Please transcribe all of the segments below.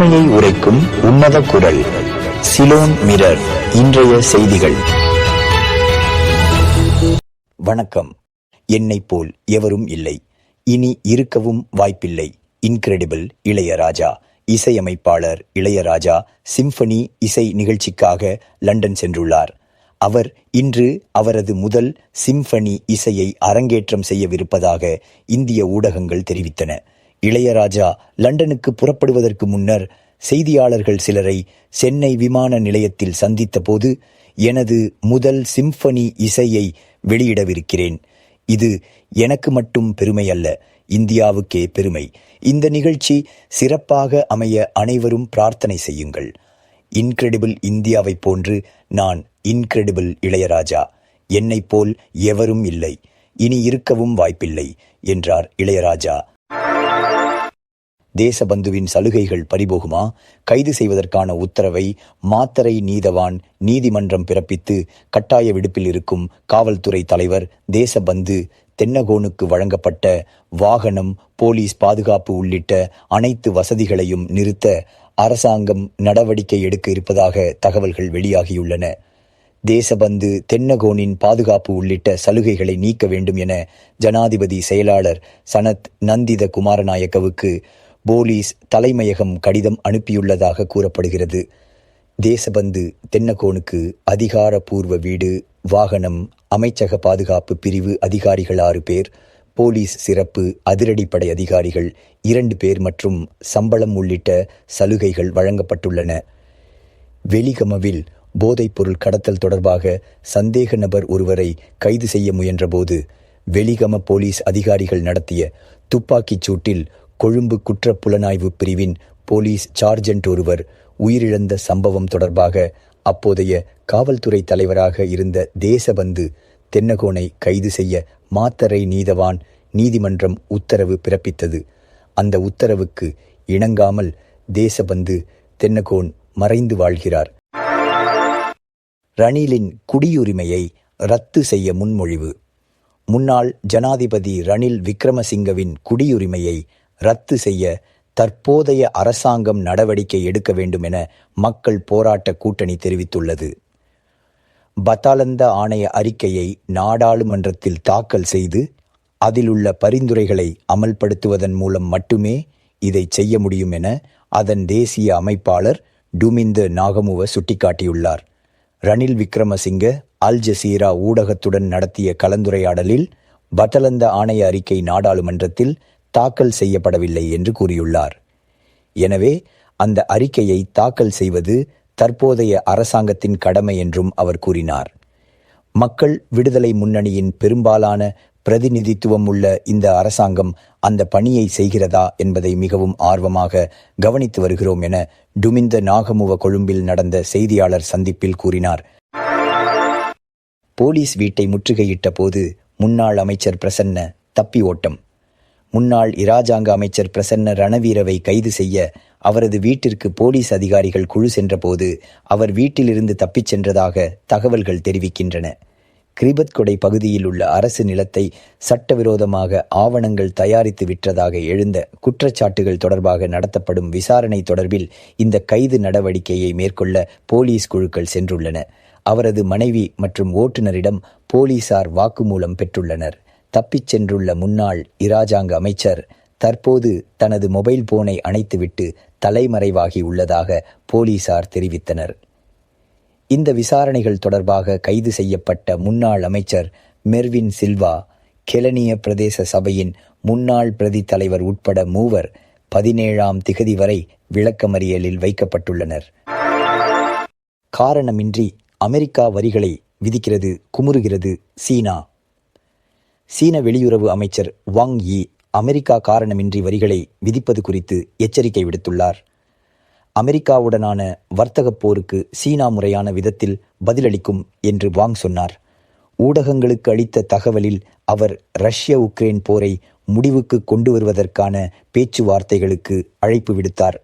உண்மையை உரைக்கும் உன்னத குரல் சிலோன் மிரர் இன்றைய செய்திகள். வணக்கம். என்னை போல் எவரும் இல்லை. இனி இருக்கவும் வாய்ப்பில்லை. இன்கிரெடிபிள் இளையராஜா இசையமைப்பாளர் இளையராஜா சிம்பனி இசை நிகழ்ச்சிக்காக லண்டன் சென்றுள்ளார். அவர் இன்று அவரது முதல் சிம்பனி இசையை அரங்கேற்றம் செய்யவிருப்பதாக இந்திய ஊடகங்கள் தெரிவித்தன. இளையராஜா லண்டனுக்கு புறப்படுவதற்கு முன்னர் செய்தியாளர்கள் சிலரை சென்னை விமான நிலையத்தில் சந்தித்த போது எனது முதல் சிம்பனி இசையை வெளியிடவிருக்கிறேன். இது எனக்கு மட்டும் பெருமை அல்ல இந்தியாவுக்கே பெருமை. இந்த நிகழ்ச்சி சிறப்பாக அமைய அனைவரும் பிரார்த்தனை செய்யுங்கள். இன்கிரெடிபிள் இந்தியாவைப் போன்று நான் இன்கிரெடிபிள் இளையராஜா. என்னைப் போல் எவரும் இல்லை. இனி இருக்கவும் வாய்ப்பில்லை என்றார் இளையராஜா. தேசபந்துவின் சலுகைகள் பறிபோகுமா? கைது செய்வதற்கான உத்தரவை மாத்தரை நீதவான் நீதிமன்றம் பிறப்பித்து கட்டாய விடுப்பில் இருக்கும் காவல்துறை தலைவர் தேசபந்து தென்னகோனுக்கு வழங்கப்பட்ட வாகனம் போலீஸ் பாதுகாப்பு உள்ளிட்ட அனைத்து வசதிகளையும் நிறுத்த அரசாங்கம் நடவடிக்கை எடுக்க இருப்பதாக தகவல்கள் வெளியாகியுள்ளன. தேசபந்து தென்னகோனின் பாதுகாப்பு உள்ளிட்ட சலுகைகளை நீக்க வேண்டும் என ஜனாதிபதி செயலாளர் சனத் நந்தித குமாரநாயக்கவுக்கு போலீஸ் தலைமையகம் கடிதம் அனுப்பியுள்ளதாக கூறப்படுகிறது. தேசபந்து தென்னகோனுக்கு அதிகாரப்பூர்வ வீடு வாகனம் அமைச்சக பாதுகாப்பு பிரிவு அதிகாரிகள் ஆறு பேர் போலீஸ் சிறப்பு அதிரடிப்படை அதிகாரிகள் இரண்டு பேர் மற்றும் சம்பளம் உள்ளிட்ட சலுகைகள் வழங்கப்பட்டுள்ளன. வெலிகமவில் போதைப்பொருள் கடத்தல் தொடர்பாக சந்தேக நபர் ஒருவரை கைது செய்ய முயன்றபோது வெலிகம போலீஸ் அதிகாரிகள் நடத்திய துப்பாக்கிச் சூட்டில் கொழும்பு குற்றப்புலனாய்வு பிரிவின் போலீஸ் சார்ஜென்ட் ஒருவர் உயிரிழந்த சம்பவம் தொடர்பாக அப்போதைய காவல்துறை தலைவராக இருந்த தேசபந்து தென்னகோனை கைது செய்ய மாத்தரை நீதவான் நீதிமன்றம் உத்தரவு பிறப்பித்தது. அந்த உத்தரவுக்கு இணங்காமல் தேசபந்து தென்னகோன் மறைந்து வாழ்கிறார். ரணிலின் குடியுரிமையை ரத்து செய்ய முன்மொழிவு. முன்னாள் ஜனாதிபதி ரணில் விக்ரமசிங்கவின் குடியுரிமையை ரத்து செய்ய தற்போதைய அரசாங்கம் நடவடிக்கை எடுக்க வேண்டும் என மக்கள் போராட்ட கூட்டணி தெரிவித்துள்ளது. பத்தாலந்த ஆணைய அறிக்கையை நாடாளுமன்றத்தில் தாக்கல் செய்து அதிலுள்ள பரிந்துரைகளை அமல்படுத்துவதன் மூலம் மட்டுமே இதை செய்ய முடியும் என அதன் தேசிய அமைப்பாளர் டுமிந்த நாகமுவ சுட்டிக்காட்டியுள்ளார். ரணில் விக்ரமசிங்க அல் ஜசீரா ஊடகத்துடன் நடத்திய கலந்துரையாடலில் பத்தலந்த ஆணைய அறிக்கை நாடாளுமன்றத்தில் தாக்கல் செய்யப்படவில்லை என்று கூறியுள்ளார். எனவே அந்த அறிக்கையை தாக்கல் செய்வது தற்போதைய அரசாங்கத்தின் கடமை என்றும் அவர் கூறினார். மக்கள் விடுதலை முன்னணியின் பெரும்பாலான பிரதிநிதித்துவம் உள்ள இந்த அரசாங்கம் அந்த பணியை செய்கிறதா என்பதை மிகவும் ஆர்வமாக கவனித்து வருகிறோம் என டுமிந்த நாகமுவ கொழும்பில் நடந்த செய்தியாளர் சந்திப்பில் கூறினார். போலீஸ் வீட்டை முற்றுகையிட்ட போது முன்னாள் அமைச்சர் பிரசன்ன தப்பி ஓட்டம். முன்னாள் இராஜாங்க அமைச்சர் பிரசன்ன ரணவீரவை கைது செய்ய அவரது வீட்டிற்கு போலீஸ் அதிகாரிகள் குழு சென்றபோது அவர் வீட்டிலிருந்து தப்பிச் சென்றதாக தகவல்கள் தெரிவிக்கின்றன. கிரிபத்கொடை பகுதியில் உள்ள அரசு நிலத்தை சட்டவிரோதமாக ஆவணங்கள் தயாரித்து விற்றதாக எழுந்த குற்றச்சாட்டுகள் தொடர்பாக நடத்தப்படும் விசாரணை தொடர்பில் இந்த கைது நடவடிக்கையை மேற்கொள்ள போலீஸ் குழுக்கள் சென்றுள்ளன. அவரது மனைவி மற்றும் ஓட்டுநரிடம் போலீசார் வாக்குமூலம் பெற்றுள்ளனர். தப்பிச் சென்றுள்ள முன்னாள் இராஜாங்க அமைச்சர் தற்போது தனது மொபைல் போனை அணைத்துவிட்டு தலைமறைவாகி உள்ளதாக போலீசார் தெரிவித்தனர். இந்த விசாரணைகள் தொடர்பாக கைது செய்யப்பட்ட முன்னாள் அமைச்சர் மெர்வின் சில்வா கெலனிய பிரதேச சபையின் முன்னாள் பிரதி தலைவர் உட்பட மூவர் பதினேழாம் திகதி வரை விளக்கமறியலில் வைக்கப்பட்டுள்ளனர். காரணமின்றி அமெரிக்கா வரிகளை விதிக்கிறது குமுறுகிறது சீனா. சீன வெளியுறவு அமைச்சர் வாங் யி அமெரிக்கா காரணமின்றி வரிகளை விதிப்பது குறித்து எச்சரிக்கை விடுத்துள்ளார். அமெரிக்காவுடனான வர்த்தகப் போருக்கு சீனா முறையான விதத்தில் பதிலளிக்கும் என்று வாங் சொன்னார். ஊடகங்களுக்கு அளித்த தகவலில் அவர் ரஷ்ய உக்ரைன் போரை முடிவுக்கு கொண்டு வருவதற்கான பேச்சுவார்த்தைகளுக்கு அழைப்பு விடுத்தார்.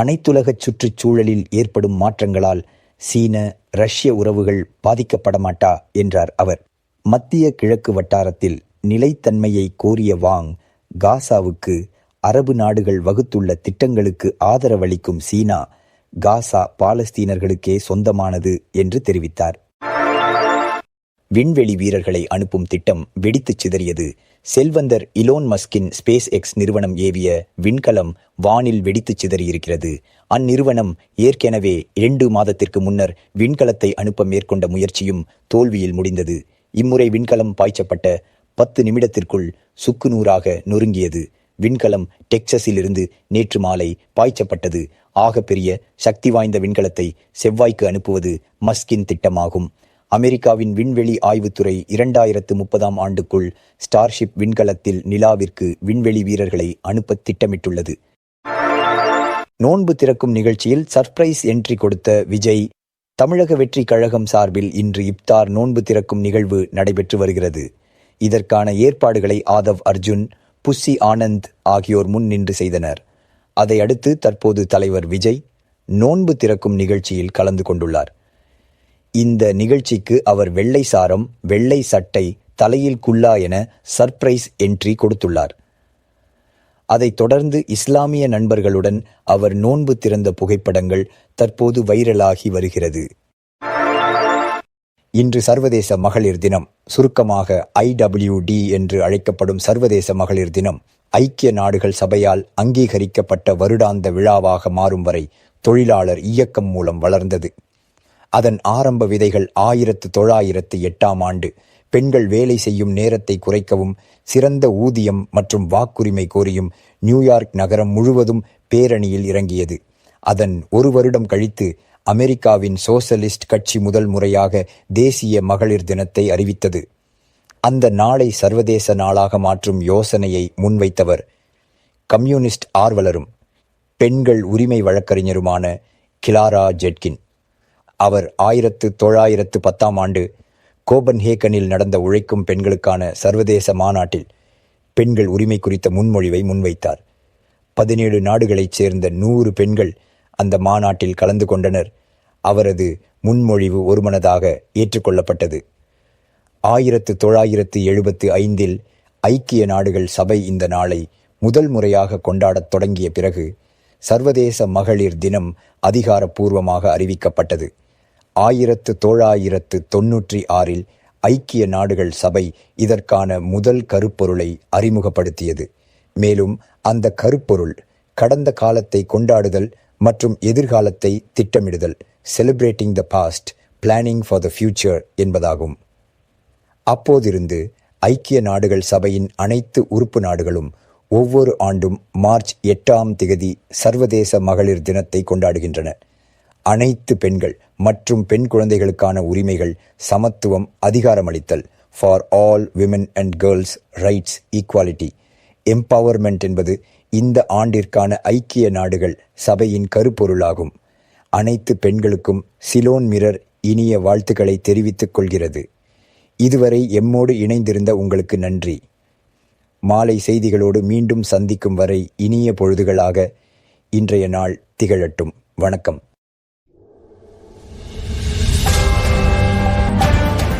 அனைத்துலகச் சுற்றுச்சூழலில் ஏற்படும் மாற்றங்களால் சீன ரஷ்ய உறவுகள் பாதிக்கப்படமாட்டா? என்றார் அவர். மத்திய கிழக்கு வட்டாரத்தில் நிலைத்தன்மையை கோரிய வாங் காசாவுக்கு அரபு நாடுகள் வகுத்துள்ள திட்டங்களுக்கு ஆதரவளிக்கும் சீனா காசா பாலஸ்தீனர்களுக்கே சொந்தமானது என்று தெரிவித்தார். விண்வெளி வீரர்களை அனுப்பும் திட்டம் வெடித்துச் சிதறியது. செல்வந்தர் இலோன் மஸ்கின் ஸ்பேஸ் எக்ஸ் நிறுவனம் ஏவிய விண்கலம் வானில் வெடித்துச் சிதறியிருக்கிறது. அந்நிறுவனம் ஏற்கெனவே இரண்டு மாதத்திற்கு முன்னர் விண்கலத்தை அனுப்ப மேற்கொண்ட முயற்சியும் தோல்வியில் முடிந்தது. இம்முறை விண்கலம் பாய்ச்சப்பட்ட பத்து நிமிடத்திற்குள் சுக்கு நூறாக நொறுங்கியது. விண்கலம் டெக்சஸிலிருந்து நேற்று மாலை பாய்ச்சப்பட்டது. ஆகப்பெரிய சக்தி வாய்ந்த விண்கலத்தை செவ்வாய்க்கு அனுப்புவது மஸ்கின் திட்டமாகும். அமெரிக்காவின் விண்வெளி ஆய்வுத்துறை இரண்டாயிரத்து முப்பதாம் ஆண்டுக்குள் ஸ்டார்ஷிப் விண்கலத்தில் நிலாவிற்கு விண்வெளி வீரர்களை அனுப்ப திட்டமிட்டுள்ளது. நோன்பு திறக்கும் நிகழ்ச்சியில் சர்ப்ரைஸ் என்ட்ரி கொடுத்த விஜய் தமிழக வெற்றி கழகம் சார்பில் இன்று இப்தார் நோன்பு திறக்கும் நிகழ்வு நடைபெற்று வருகிறது. இதற்கான ஏற்பாடுகளை ஆதவ் அர்ஜுன் புஸ்ஸி ஆனந்த் ஆகியோர் முன் நின்று செய்தனர். அதையடுத்து தற்போது தலைவர் விஜய் நோன்பு திறக்கும் நிகழ்ச்சியில் கலந்து கொண்டுள்ளார். இந்த நிகழ்ச்சிக்கு அவர் வெள்ளை சாரம் வெள்ளை சட்டை தலையில் குல்லா என சர்ப்ரைஸ் என்ட்ரி கொடுத்துள்ளார். அதைத் தொடர்ந்து இஸ்லாமிய நண்பர்களுடன் அவர் நோன்பு திறந்த புகைப்படங்கள் தற்போது வைரலாகி வருகிறது. இன்று சர்வதேச மகளிர் தினம். சுருக்கமாக ஐடபிள்யூடி என்று அழைக்கப்படும் சர்வதேச மகளிர் தினம் ஐக்கிய நாடுகள் சபையால் அங்கீகரிக்கப்பட்ட வருடாந்த விழாவாக மாறும் வரை தொழிலாளர் இயக்கம் மூலம் வளர்ந்தது. அதன் ஆரம்ப விதைகள் ஆயிரத்து தொள்ளாயிரத்து எட்டாம் ஆண்டு பெண்கள் வேலை செய்யும் நேரத்தை குறைக்கவும் சிறந்த ஊதியம் மற்றும் வாக்குரிமை கோரியும் நியூயார்க் நகரம் முழுவதும் பேரணியில் இறங்கியது. அதன் ஒரு வருடம் கழித்து அமெரிக்காவின் சோசலிஸ்ட் கட்சி முதல் முறையாக தேசிய மகளிர் தினத்தை அறிவித்தது. அந்த நாளை சர்வதேச நாளாக மாற்றும் யோசனையை முன்வைத்தவர் கம்யூனிஸ்ட் ஆர்வலரும் பெண்கள் உரிமை வழக்கறிஞருமான கிளாரா ஜெட்கின். அவர் ஆயிரத்து தொள்ளாயிரத்து பத்தாம் ஆண்டு கோபன்ஹேகனில் நடந்த உழைக்கும் பெண்களுக்கான சர்வதேச மாநாட்டில் பெண்கள் உரிமை குறித்த முன்மொழிவை முன்வைத்தார். பதினேழு நாடுகளைச் சேர்ந்த நூறு பெண்கள் அந்த மாநாட்டில் கலந்து கொண்டனர். அவரது முன்மொழிவு ஒருமனதாக ஏற்றுக்கொள்ளப்பட்டது. ஆயிரத்து தொள்ளாயிரத்து எழுபத்து ஐந்தில் ஐக்கிய நாடுகள் சபை இந்த நாளை முதல் முறையாக கொண்டாடத் தொடங்கிய பிறகு சர்வதேச மகளிர் தினம் அதிகாரப்பூர்வமாக அறிவிக்கப்பட்டது. ஆயிரத்து தொள்ளாயிரத்து தொன்னூற்றி ஆறில் ஐக்கிய நாடுகள் சபை இதற்கான முதல் கருப்பொருளை அறிமுகப்படுத்தியது. மேலும் அந்த கருப்பொருள் கடந்த காலத்தை கொண்டாடுதல் மற்றும் எதிர்காலத்தை திட்டமிடுதல் celebrating the past planning for the future என்பதாகும். அப்போதிருந்து ஐக்கிய நாடுகள் சபையின் அனைத்து உறுப்பு நாடுகளும் ஒவ்வொரு ஆண்டும் மார்ச் எட்டாம் திகதி சர்வதேச மகளிர் தினத்தை கொண்டாடுகின்றன. அனைத்து பெண்கள் மற்றும் பெண் குழந்தைகளுக்கான உரிமைகள் சமத்துவம் அதிகாரமளித்தல். For all women and girls rights equality empowerment என்பது இந்த ஆண்டிற்கான ஐக்கிய நாடுகள் சபையின் கருப்பொருளாகும். அனைத்து பெண்களுக்கும் சிலோன் மிரர் இனிய வாழ்த்துக்களை தெரிவித்துக் கொள்கிறது. இதுவரை எம்மோடு இணைந்திருந்த உங்களுக்கு நன்றி. மாலை செய்திகளோடு மீண்டும் சந்திக்கும் வரை இனிய பொழுதுகளாக இன்றைய நாள் திகழட்டும். வணக்கம்.